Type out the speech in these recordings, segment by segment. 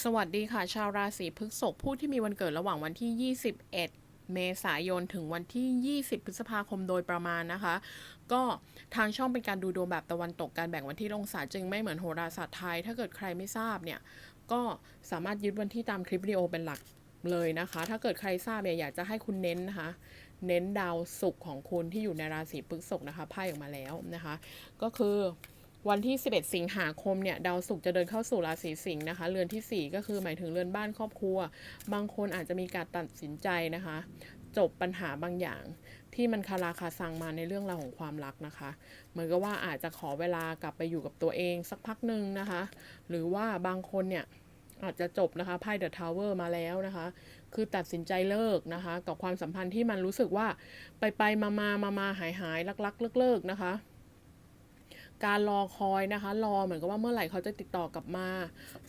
สวัสดีค่ะ ชาวราศีพฤษภผู้ที่มีวันเกิดระหว่างวันที่ 21 เมษายนถึงวันที่ 20 พฤษภาคมโดยประมาณนะคะ ก็ทางช่องเป็นการดูดวงแบบตะวันตกการแบ่งวันที่ลงศาสตร์จึงไม่เหมือนโหราศาสตร์ไทย ถ้าเกิดใครไม่ทราบเนี่ย ก็สามารถยึดวันที่ตามคลิปวิดีโอเป็นหลักเลยนะคะ ถ้าเกิดใครทราบเนี่ยอยากจะให้คุณเน้นนะคะ เน้นดาวศุกร์ของคุณที่อยู่ในราศีพฤษภนะคะไพ่ออกมาแล้วนะคะ ก็คือ วันที่ 11 สิงหาคมเนี่ยดาวศุกร์จะเดินเข้าสู่ราศีสิงห์นะคะเรือนทีสี่ 4 ก็คือหมายถึงเรือนบ้านครอบครัว บางคนอาจจะมีการตัดสินใจนะคะ จบปัญหาบางอย่างที่มันคาราคาซังมาในเรื่องราวของความรักนะคะ เหมือนกับว่าอาจจะขอเวลากลับไปอยู่กับตัวเองสักพักหนึ่งนะคะ หรือว่าบางคนเนี่ยอาจจะจบนะคะไพ่เดอะทาวเวอร์มาแล้วนะคะ คือตัดสินใจเลิกนะคะ กับความสัมพันธ์ที่มันรู้สึกว่าไปไปมามามามาหายหายลักลักเลิกเลิกนะคะ การรอคอยนะคะ รอเหมือนกับว่าเมื่อไหร่เขาจะติดต่อกลับมา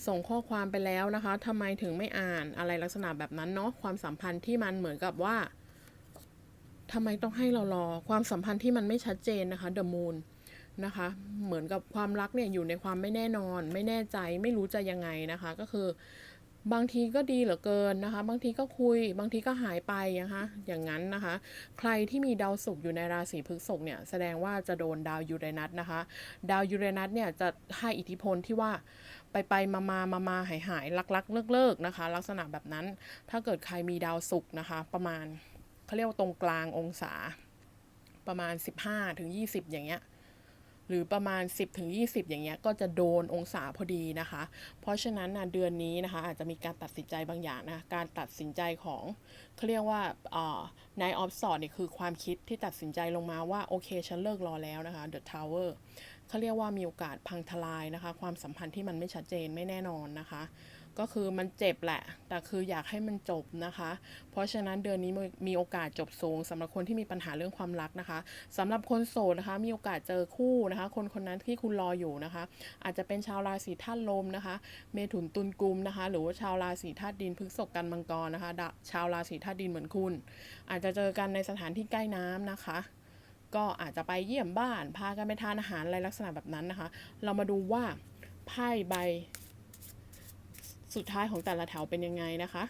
ส่งข้อความไปแล้วนะคะทำไมถึงไม่อ่านอะไรลักษณะแบบนั้นเนาะความสัมพันธ์ที่มันเหมือนกับว่าทำไมต้องให้เรารอ ความสัมพันธ์ที่มันไม่ชัดเจนนะคะเดอะมูนนะคะ เหมือนกับความรักเนี่ยอยู่ในความไม่แน่นอน ไม่แน่ใจไม่รู้จะยังไงนะคะ ก็คือ บางทีก็ดีเหลือเกินนะคะ บางทีก็คุย บางทีก็หายไปนะคะอย่างนั้นนะคะ ใครที่มีดาวศุกร์อยู่ในราศีพฤษภเนี่ยแสดงว่าจะโดนดาวยูเรนัสนะคะ ดาวยูเรนัสเนี่ยจะให้อิทธิพลที่ว่าไปไปมามามามาหายหายลักลักเลิกเลิกนะคะ ลักษณะแบบนั้นถ้าเกิดใครมีดาวศุกร์นะคะ ประมาณเขาเรียกว่าตรงกลางองศา ประมาณ 15ถึง20 อย่างเงี้ย หรือประมาณ 10ถึง20 อย่างเงี้ยก็จะโดนองศาพอดีนะคะ เพราะฉะนั้นนะเดือนนี้นะคะอาจจะมีการตัดสินใจบางอย่างนะการตัดสินใจของเขาเรียกว่าอ่านายออฟสอดเนี่ยคือความคิดที่ตัดสินใจลงมาว่า โอเค ฉันเลิกรอแล้วนะคะ The Tower เขาเรียกว่ามีโอกาสพังทลายนะคะ ความสัมพันธ์ที่มันไม่ชัดเจนไม่แน่นอนนะคะ ก็คือมันเจ็บแหละ แต่คืออยากให้มันจบนะคะ เพราะฉะนั้นเดือนนี้มีโอกาสจบสูงสำหรับคนที่มีปัญหาเรื่องความรักนะคะสำหรับคนโสดนะคะ มีโอกาสเจอคู่นะคะ คนคนนั้นที่คุณรออยู่นะคะ อาจจะเป็นชาวราศีธาตุลมนะคะ เมถุนตุลกุมนะคะ หรือว่าชาวราศีธาตุดินพฤษภกันมังกรนะคะ ชาวราศีธาตุดินเหมือนคุณ อาจจะเจอกันในสถานที่ใกล้น้ำนะคะก็อาจจะไปเยี่ยมบ้าน พากันไปทานอาหารอะไรลักษณะแบบนั้นนะคะ เรามาดูว่าไพ่ใบ สุดท้ายของแต่ละแถวเป็นยังไงนะคะ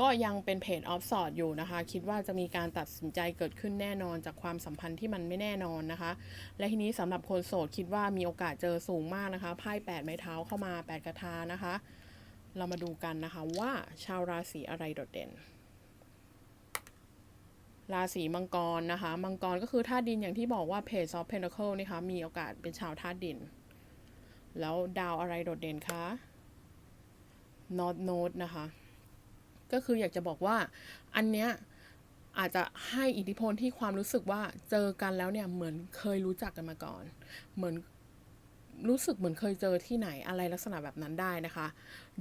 ก็ยังเป็นเพจออฟสอดอยู่นะคะ คิดว่าจะมีการตัดสินใจเกิดขึ้นแน่นอนจากความสัมพันธ์ที่มันไม่แน่นอนนะคะ และทีนี้สำหรับคนโสดคิดว่ามีโอกาสเจอสูงมากนะคะไพ่แปดไม้เท้าเข้ามาแปดกระทานะคะ เรามาดูกันนะคะว่าชาวราศีอะไรโดดเด่นราศีมังกรนะคะ มังกรก็คือธาตุดินอย่างที่บอกว่าเพจซอฟเพน a เคิลนะคะมีโอกาสเป็นชาวธาตุดิน แล้วดาวอะไรโดดเด่นคะ North Node นะคะ ก็คืออยากจะบอกว่าอันเนี้ยอาจจะให้อิทธิพลที่ความรู้สึกว่าเจอกันแล้วเนี่ยเหมือนเคยรู้จักกันมาก่อน เหมือนรู้สึกเหมือนเคยเจอที่ไหนอะไรลักษณะแบบนั้นได้นะคะ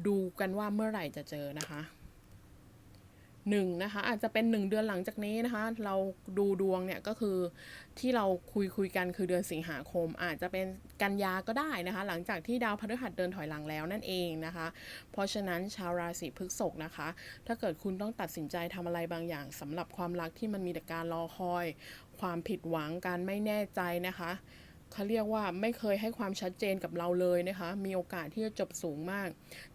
ดูกันว่าเมื่อไหร่จะเจอนะคะ หนึ่งนะคะอาจจะเป็นหนึ่งเดือนหลังจากนี้นะคะ เราดูดวงเนี่ยก็คือที่เราคุยคุยกันคือเดือนสิงหาคม อาจจะเป็นกันยาก็ได้นะคะ หลังจากที่ดาวพฤหัสเดินถอยหลังแล้วนั่นเองนะคะ เพราะฉะนั้นชาวราศีพฤษภนะคะ ถ้าเกิดคุณต้องตัดสินใจทำอะไรบางอย่างสำหรับความรักที่มันมีแต่การรอคอย ความผิดหวังการไม่แน่ใจนะคะ เขาเรียกว่าไม่เคยให้ความชัดเจนกับเราเลยนะคะ มีโอกาสที่จะจบสูงมาก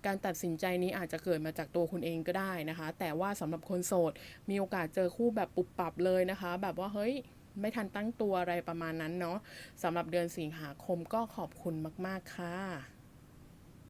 การตัดสินใจนี้อาจจะเกิดมาจากตัวคุณเองก็ได้นะคะ แต่ว่าสำหรับคนโสด มีโอกาสเจอคู่แบบปุบปับเลยนะคะ แบบว่าเฮ้ยไม่ทันตั้งตัวอะไรประมาณนั้นเนาะสำหรับเดือนสิงหาคมก็ขอบคุณมาก ๆ ค่ะ